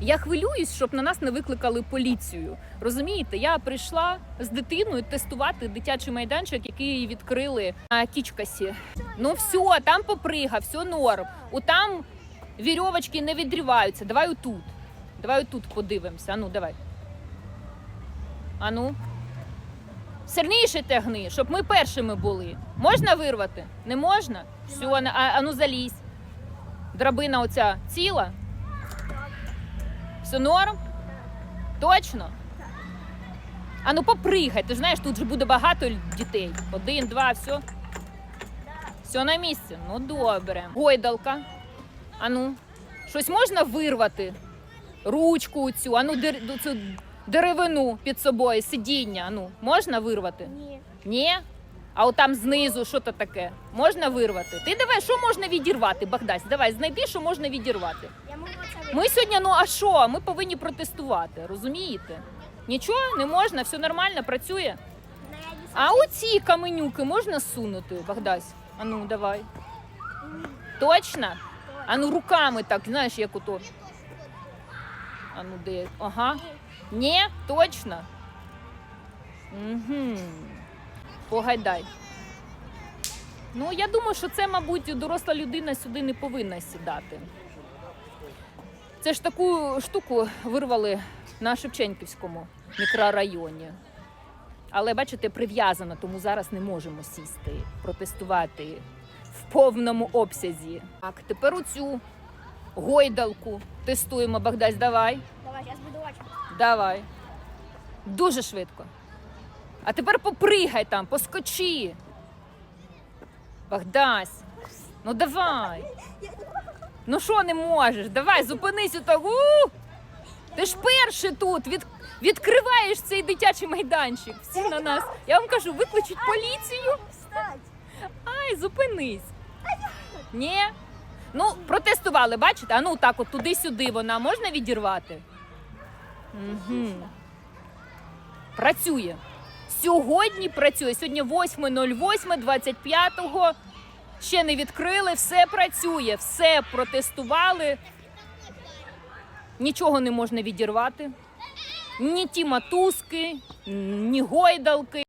Я хвилююсь, щоб на нас не викликали поліцію. Розумієте, я прийшла з дитиною тестувати дитячий майданчик, який відкрили на Кічкасі. Ну все, там попригав, все норм. У там вірьовочки не відріваються. Давай отут. Давай отут подивимося. Ану, давай. Ану. Сильніше тягни, щоб ми першими були. Можна вирвати? Не можна? Все, ану залізь. Драбина оця ціла. Все норм? Точно? А ну попригай, ти ж знаєш, тут же буде багато дітей. Один, два, все. Все на місці. Ну добре. Гойдалка. А ну, щось можна вирвати? Ручку цю, а ну дер, цю деревину під собою, сидіння. А ну, можна вирвати? Ні. Ні? А от там знизу, що то таке? Можна вирвати? Ти давай, що можна відірвати, Богдась? Давай, знайди, що можна відірвати. Ми сьогодні, ну а що? Ми повинні протестувати, розумієте? Нічого не можна, все нормально, працює. А оці каменюки можна сунути, Богдась? А ну, давай. Точно? А ну руками так, знаєш, як ото. А ну де? Ага. Ні, точно. Угу. Погайдай. Ну, я думаю, що це, мабуть, доросла людина сюди не повинна сідати. Це ж таку штуку вирвали на Шевченківському мікрорайоні. Але бачите, прив'язано, тому зараз не можемо сісти, протестувати в повному обсязі. Так, тепер оцю гойдалку тестуємо. Богдась, давай. Давай, зараз буду очі. Давай. Дуже швидко. А тепер попригай там, поскочи. Богдась. Ну давай. Ну що не можеш? Давай, зупинись отак. Ти ж перший тут. Від... Відкриваєш цей дитячий майданчик. Всі на нас. Я вам кажу, викличуть поліцію. Ай, зупинись. Ні. Ну, протестували, бачите? А ну так, от туди-сюди вона можна відірвати? Угу. Працює. Сьогодні працює. Сьогодні 8.08, 25-го. Ще не відкрили, все працює, все протестували. Нічого не можна відірвати. Ні ті матузки, ні гойдалки.